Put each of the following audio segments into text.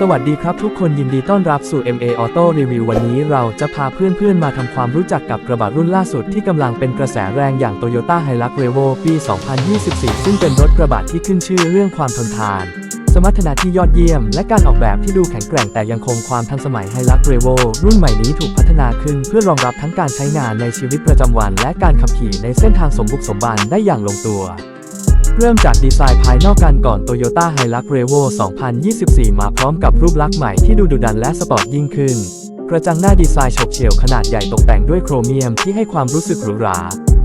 สวัสดีครับทุกคนยินดีต้อนรับสู่ MA Auto Review วันนี้เราจะพาเพื่อนๆ มาทำความรู้จักกับกระบะรุ่นล่าสุดที่กำลังเป็นกระแสแรงอย่าง Toyota Hilux Revo ปี 2024 ซึ่งเป็นรถกระบะที่ขึ้นชื่อเรื่องความทนทาน สมรรถนะที่ยอดเยี่ยม และการออกแบบที่ดูแข็งแกร่งแต่ยังคงความทันสมัย Hilux Revo รุ่นใหม่นี้ถูกพัฒนาขึ้นเพื่อรองรับทั้งการใช้งานในชีวิตประจำวัน และการขับขี่ในเส้นทางสมบุกสมบันได้อย่างลงตัว เริ่มจากดีไซน์ภายนอกกันก่อน Toyota Hilux Revo 2024 มาพร้อมกับรูปลักษณ์ใหม่ที่ดูดุดันและสปอร์ตยิ่งขึ้น กระจังหน้าดีไซน์ฉกเฉี่ยวขนาดใหญ่ตกแต่งด้วยโครเมียมที่ให้ความรู้สึกหรูหรา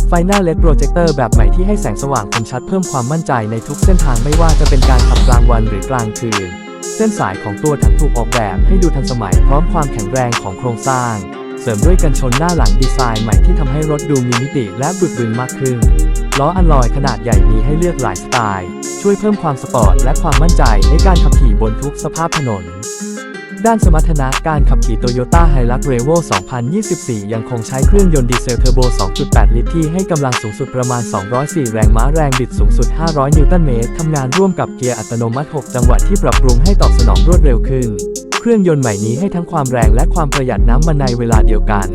ไฟหน้าเลดโปรเจคเตอร์แบบใหม่ที่ให้แสงสว่างคมชัดเพิ่มความมั่นใจในทุกเส้นทางไม่ว่าจะเป็นการขับกลางวันหรือกลางคืน เส้นสายของตัวถังถูกออกแบบให้ดูทันสมัยพร้อมความแข็งแรงของโครงสร้าง เสริมด้วยกันชนหน้าหลังดีไซน์ใหม่ที่ทำให้รถดูมีมิติและบึกบึนมากขึ้น ล้ออัลลอยขนาดใหญ่มีให้เลือกหลายสไตล์ ช่วยเพิ่มความสปอร์ตและความมั่นใจในการขับขี่บนทุกสภาพถนน ด้านสมรรถนะการขับขี่ Toyota Hilux Revo 2024 ยังคงใช้เครื่องยนต์ดีเซลเทอร์โบ 2.8 ลิตรที่ให้กำลังสูงสุดประมาณ 204 แรงม้าแรงบิดสูงสุด 500 นิวตันเมตรทำงานร่วมกับเกียร์อัตโนมัติ 6 จังหวะที่ปรับปรุงให้ตอบสนองรวดเร็วขึ้น เครื่องยนต์ใหม่นี้ให้ทั้งความแรงและความประหยัดน้ำมันในเวลาเดียวกัน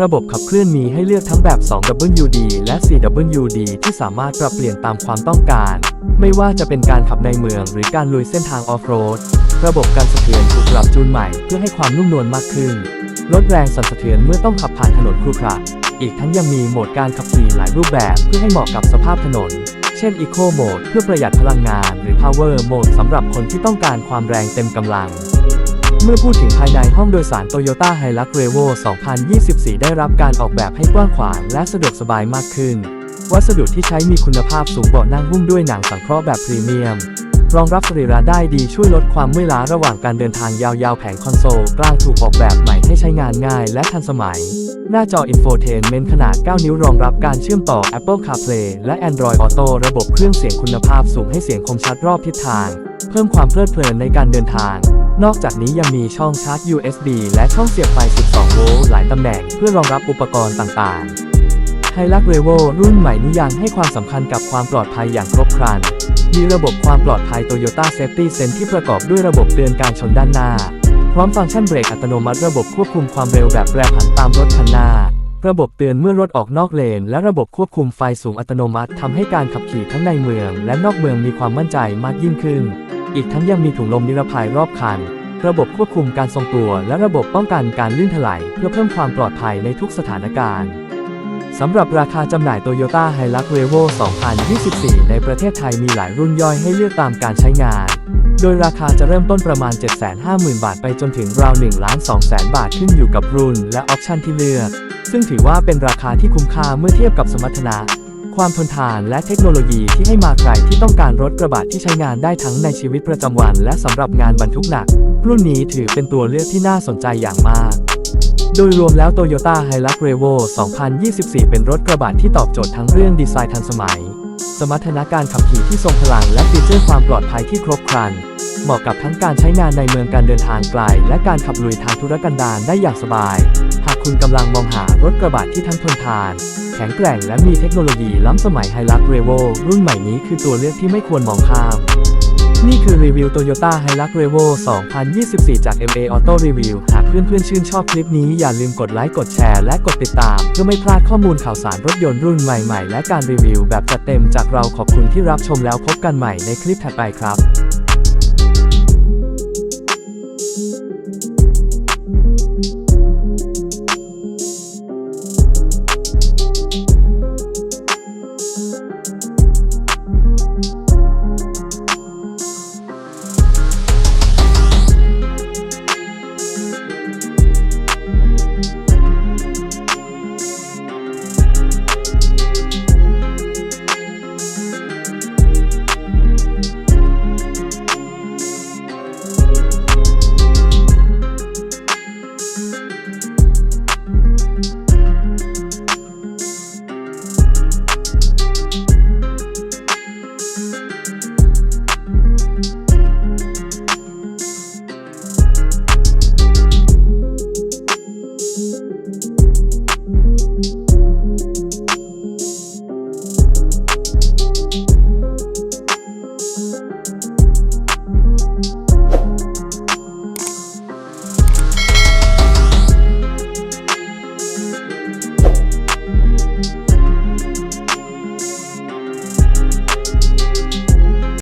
ระบบขับเคลื่อนมีให้เลือกทั้งแบบ 2WD และ 4WD ที่สามารถปรับเปลี่ยนตามความต้องการ ไม่ว่าจะเป็นการขับในเมืองหรือการลุยเส้นทางออฟโรด ระบบการสะเทือนถูกปรับจูนใหม่เพื่อให้ความนุ่มนวลมากขึ้น ลดแรงสั่นสะเทือนเมื่อต้องขับผ่านถนนครุขระอีกทั้งยังมีโหมดการขับขี่หลายรูปแบบเพื่อให้เหมาะกับสภาพถนน เช่น Eco Mode เพื่อประหยัดพลังงาน หรือ Power Mode สำหรับคนที่ต้องการความแรงเต็มกำลัง เมื่อพูดถึงภายในห้องโดยสาร Toyota Hilux Revo 2024 ได้รับการออกแบบให้กว้างขวางและสะดวกสบายมากขึ้น วัสดุที่ใช้มีคุณภาพสูงเบาะนั่งหุ้มด้วยหนังสังเคราะห์แบบพรีเมียม รองรับสรีระได้ดีช่วยลดความเมื่อยล้าระหว่างการเดินทางยาวๆ แผงคอนโซลกลางถูกออกแบบใหม่ให้ใช้งานง่ายและทันสมัย หน้าจอ Infotainment ขนาด 9 นิ้วรองรับการเชื่อมต่อ Apple CarPlay และ Android Auto ระบบเครื่องเสียงคุณภาพสูงให้เสียงคมชัดรอบทิศทาง เพิ่มความเพลิดเพลินในการเดินทาง นอกจากนี้ยังมีช่องชาร์จ USB และช่องเสียบไฟ 12 โวลต์หลายตำแหน่งเพื่อรองรับอุปกรณ์ต่างๆไฮลักเรโวรุ่นใหม่นี้ยังให้ความสำคัญกับความปลอดภัยอย่างครบครัน มีระบบความปลอดภัย Toyota Safety Sense ที่ประกอบด้วยระบบเตือนการชนด้านหน้า พร้อมฟังก์ชันเบรกอัตโนมัติระบบควบคุมความเร็วแบบแปรผันตามรถคันหน้า ระบบเตือนเมื่อรถออกนอกเลน และระบบควบคุมไฟสูงอัตโนมัติทำให้การขับขี่ทั้งในเมือง และนอกเมืองมีความมั่นใจมากยิ่งขึ้น อีกทั้งยังมีถุงลมนิรภัยรอบคัน ระบบควบคุมการทรงตัว และระบบป้องกันการลื่นถลายเพื่อเพิ่มความปลอดภัยในทุกสถานการณ์สำหรับราคาจำหน่าย Toyota Hilux Revo 2024 ในประเทศไทยมีหลายรุ่นย่อยให้เลือกตามการใช้งาน โดยราคาจะเริ่มต้นประมาณ 750,000 บาทไปจนถึงราว1ล้าน2แสนบาทขึ้นอยู่กับรุ่นและออปชันที่เลือก ซึ่งถือว่าเป็นราคาที่คุ้มค่าเมื่อเทียบกับสมรรถนะ ความทนทานและเทคโนโลยีที่ให้มาใครที่ต้องการรถกระบะที่ใช้งานได้ทั้งในชีวิตประจำวัน และสำหรับงานบรรทุกหนัก รุ่นนี้ถือเป็นตัวเลือกที่น่าสนใจอย่างมาก โดยรวมแล้ว Toyota Hilux Revo 2024 เป็นรถกระบะที่ตอบโจทย์ทั้งเรื่องดีไซน์ทันสมัย สมรรถนะการขับขี่ที่ทรงพลังและฟีเจอร์ความปลอดภัยที่ครบครัน เหมาะกับทั้งการใช้งานในเมืองการเดินทางไกล และการขับลุยทางธุรกันดารได้อย่างสบาย หากคุณกำลังมองหารถกระบะที่ทั้งทนทาน ข็งแกร่งและมีเทคโนโลยีล้ำสมัย Hilux Revo รุ่นใหม่นี้คือตัวเลือกที่ไม่ควรมองข้าม นี่คือรีวิว Toyota Hilux Revo 2024 จาก MA Auto Review หากเพื่อนๆชื่นชอบคลิปนี้อย่าลืมกดไลค์ กดแชร์ และกดติดตาม เพื่อไม่พลาดข้อมูลข่าวสารรถยนต์รุ่นใหม่ๆ และการรีวิวแบบจัดเต็มจากเราขอบคุณที่รับชมแล้วพบกันใหม่ในคลิปถัดไปครับ